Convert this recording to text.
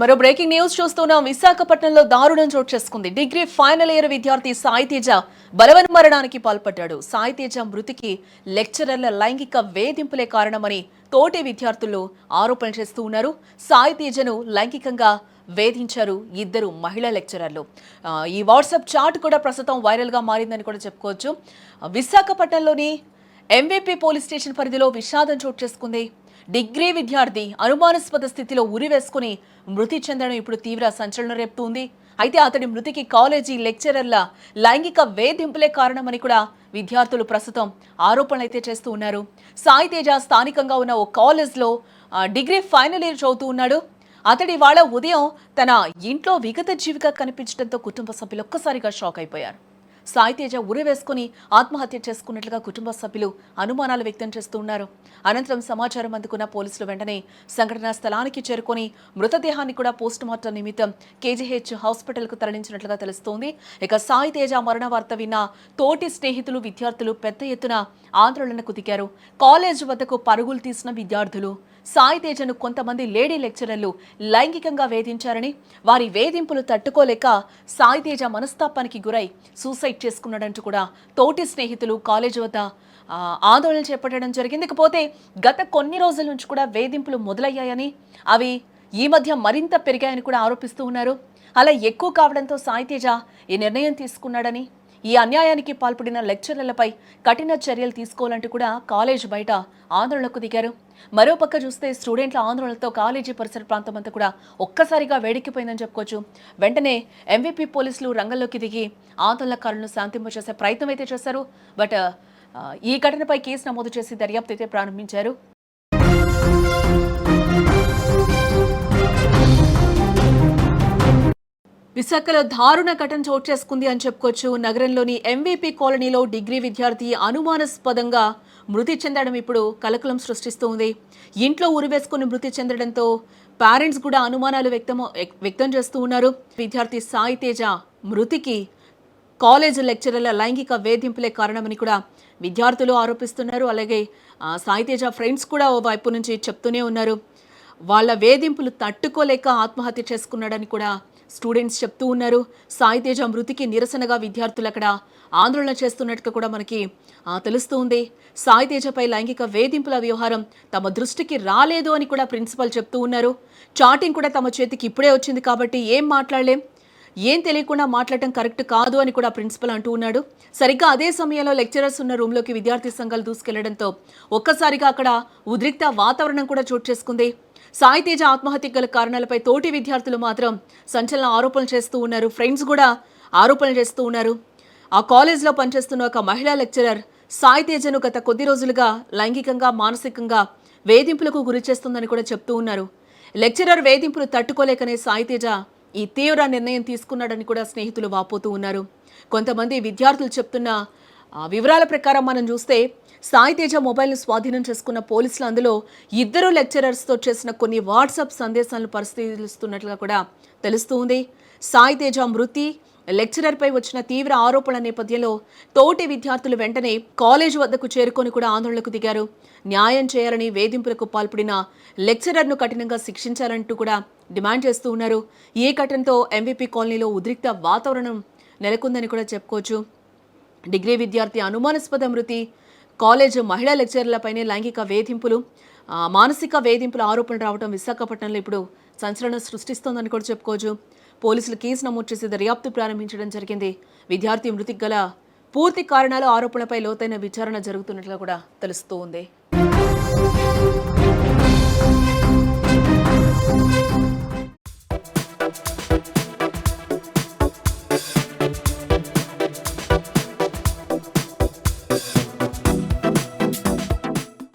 మరో breaking news చూస్తున్నాం. విశాఖపట్నంలో దారుణం చోటు చేసుకుంది. డిగ్రీ ఫైనల్ ఇయర్ విద్యార్థి సాయితేజ బలవన్ మరణానికి పాల్పడ్డాడు. సాయితేజ మృతికి లెక్చరర్ల లైంగిక వేధింపులే కారణమని తోటి విద్యార్థులు ఆరోపణలు చేస్తూ ఉన్నారు. సాయితేజను లైంగికంగా వేధించారు ఇద్దరు మహిళా లెక్చరర్లు. ఈ వాట్సాప్ చాట్ కూడా ప్రస్తుతం వైరల్గా మారిందని కూడా చెప్పుకోవచ్చు. విశాఖపట్నంలోని ఎంవీపీ పోలీస్ స్టేషన్ పరిధిలో విషాదం చోటు చేసుకుంది. డిగ్రీ విద్యార్థి అనుమానాస్పద స్థితిలో ఉరి వేసుకుని మృతి చెందడం ఇప్పుడు తీవ్ర సంచలనం రేపుతోంది. అయితే అతడి మృతికి కాలేజీ లెక్చరర్ల లైంగిక వేధింపులే కారణమని కూడా విద్యార్థులు ప్రస్తుతం ఆరోపణలు అయితే చేస్తూ ఉన్నారు. సాయి తేజ స్థానికంగా ఉన్న ఓ కాలేజ్లో డిగ్రీ ఫైనల్ ఇయర్ చదువుతూ ఉన్నాడు. అతడి వాళ్ళ ఉదయం తన ఇంట్లో విగత జీవిగా కనిపించడంతో కుటుంబ సభ్యులు ఒక్కసారిగా షాక్ అయిపోయారు. సాయితేజ ఉరివేసుకుని ఉరి ఆత్మహత్య చేసుకున్నట్లుగా కుటుంబ సభ్యులు అనుమానాలు వ్యక్తం చేస్తూ ఉన్నారు. అనంతరం సమాచారం అందుకున్న పోలీసులు వెంటనే సంఘటనా స్థలానికి చేరుకొని మృతదేహాన్ని కూడా పోస్టుమార్టం నిమిత్తం కేజీహెచ్ హాస్పిటల్కు తరలించినట్లుగా తెలుస్తోంది. ఇక సాయి తేజ మరణ వార్త విన్న తోటి స్నేహితులు విద్యార్థులు పెద్ద ఎత్తున ఆందోళనకు దిగారు. కాలేజ్ వద్దకు పరుగులు తీసిన విద్యార్థులు సాయి తేజను కొంతమంది లేడీ లెక్చరర్లు లైంగికంగా వేధించారని వారి వేధింపులు తట్టుకోలేక సాయి తేజ మనస్తాపానికి గురై సూసైడ్ చేసుకున్నాడంటూ కూడా తోటి స్నేహితులు కాలేజీ వద్ద ఆందోళన చేపట్టడం జరిగింది. ఇకపోతే గత కొన్ని రోజుల నుంచి కూడా వేధింపులు మొదలయ్యాయని అవి ఈ మధ్య మరింత పెరిగాయని కూడా ఆరోపిస్తూ ఉన్నారు. అలా ఎక్కువ కావడంతో సాయి తేజ ఈ నిర్ణయం తీసుకున్నాడని ఈ అన్యాయానికి పాల్పడిన లెక్చరర్లపై కఠిన చర్యలు తీసుకోవాలంటూ కూడా కాలేజ్ బయట ఆందోళనకు దిగారు. మరోపక్క చూస్తే స్టూడెంట్ల ఆందోళనతో కాలేజీ పరిసర ప్రాంతం అంతా కూడా ఒక్కసారిగా వేడెక్కిపోయిందని చెప్పుకోవచ్చు. వెంటనే ఎంవీపీ పోలీసులు రంగంలోకి దిగి ఆందోళనకారులను శాంతింపచేసే ప్రయత్నం అయితే చేశారు. బట్ ఈ ఘటనపై కేసు నమోదు చేసి దర్యాప్తు అయితే ప్రారంభించారు. విశాఖలో దారుణ ఘటన చోటు చేసుకుంది అని చెప్పుకోవచ్చు. నగరంలోని ఎంవీపీ కాలనీలో డిగ్రీ విద్యార్థి అనుమానాస్పదంగా మృతి చెందడం ఇప్పుడు కలకలం సృష్టిస్తోంది ఇంట్లో ఉరివేసుకుని మృతి చెందడంతో పేరెంట్స్ కూడా అనుమానాలు వ్యక్తం వ్యక్తం చేస్తూ ఉన్నారు. విద్యార్థి సాయి తేజ మృతికి కాలేజ్ లెక్చరర్ల లైంగిక వేధింపులే కారణమని కూడా విద్యార్థులు ఆరోపిస్తున్నారు. అలాగే ఆ, సాయి తేజ ఫ్రెండ్స్ కూడా ఓ వైపు నుంచి చెప్తూనే ఉన్నారు. వాళ్ళ వేధింపులు తట్టుకోలేక ఆత్మహత్య చేసుకున్నాడని కూడా స్టూడెంట్స్ చెప్తూ ఉన్నారు. సాయి తేజ మృతికి నిరసనగా విద్యార్థులు అక్కడ ఆందోళన చేస్తున్నట్టుగా కూడా మనకి ఆ, తెలుస్తూ ఉంది సాయితేజపై లైంగిక వేధింపుల వ్యవహారం తమ దృష్టికి రాలేదు అని కూడా ప్రిన్సిపల్ చెప్తూ ఉన్నారు. చాటింగ్ కూడా తమ చేతికి ఇప్పుడే వచ్చింది కాబట్టి ఏం మాట్లాడలేం. ఏం తెలియకుండా మాట్లాడటం కరెక్ట్ కాదు అని కూడా ప్రిన్సిపల్ అంటూ ఉన్నాడు. సరిగ్గా అదే సమయంలో లెక్చరర్స్ ఉన్న రూమ్లోకి విద్యార్థి సంఘాలు దూసుకెళ్ళడంతో ఒక్కసారిగా అక్కడ ఉద్రిక్త వాతావరణం కూడా చోటు చేసుకుంది. సాయితేజ ఆత్మహత్య ఆత్మహత్యకు గల కారణాలపై తోటి విద్యార్థులు మాత్రం సంచలన ఆరోపణలు చేస్తూ ఉన్నారు. ఫ్రెండ్స్ కూడా ఆరోపణలు చేస్తూ ఉన్నారు. ఆ కాలేజ్లో పనిచేస్తున్న ఒక మహిళా లెక్చరర్ సాయితేజను గత కొద్ది రోజులుగా లైంగికంగా మానసికంగా వేధింపులకు గురి చేస్తుందని కూడా చెప్తూ ఉన్నారు. లెక్చరర్ వేధింపులు తట్టుకోలేకనే సాయితేజ ఈ తీవ్ర నిర్ణయం తీసుకున్నాడని కూడా స్నేహితులు వాపోతూ ఉన్నారు. కొంతమంది విద్యార్థులు చెప్తున్న ఆ, వివరాల ప్రకారం మనం చూస్తే సాయి తేజ మొబైల్ను స్వాధీనం చేసుకున్న పోలీసులు అందులో ఇద్దరు లెక్చరర్స్తో చేసిన కొన్ని వాట్సాప్ సందేశాలను పరిశీలిస్తున్నట్లుగా కూడా తెలుస్తూ ఉంది. సాయి తేజ మృతి లెక్చరర్పై వచ్చిన తీవ్ర ఆరోపణల నేపథ్యంలో తోటి విద్యార్థులు వెంటనే కాలేజ్ వద్దకు చేరుకొని కూడా ఆందోళనకు దిగారు. న్యాయం చేయాలని వేధింపులకు పాల్పడిన లెక్చరర్ను కఠినంగా శిక్షించాలంటూ కూడా డిమాండ్ చేస్తూ ఉన్నారు. ఈ ఘటనతో ఎంవీపీ కాలనీలో ఉద్రిక్త వాతావరణం నెలకొందని కూడా చెప్పుకోవచ్చు. డిగ్రీ విద్యార్థి అనుమానాస్పద మృతి కాలేజ్ మహిళా లెక్చరర్లపైనే లైంగిక వేధింపులు మానసిక వేధింపుల ఆరోపణలు రావడం విశాఖపట్నంలో ఇప్పుడు సంచలనం సృష్టిస్తోందని కూడా చెప్పుకోవచ్చు. పోలీసులు కేసు నమోదు చేసి దర్యాప్తు ప్రారంభించడం జరిగింది. విద్యార్థి మృతికి గల పూర్తి కారణాలు ఆరోపణలపై లోతైన విచారణ జరుగుతున్నట్లు కూడా తెలుస్తూ ఉంది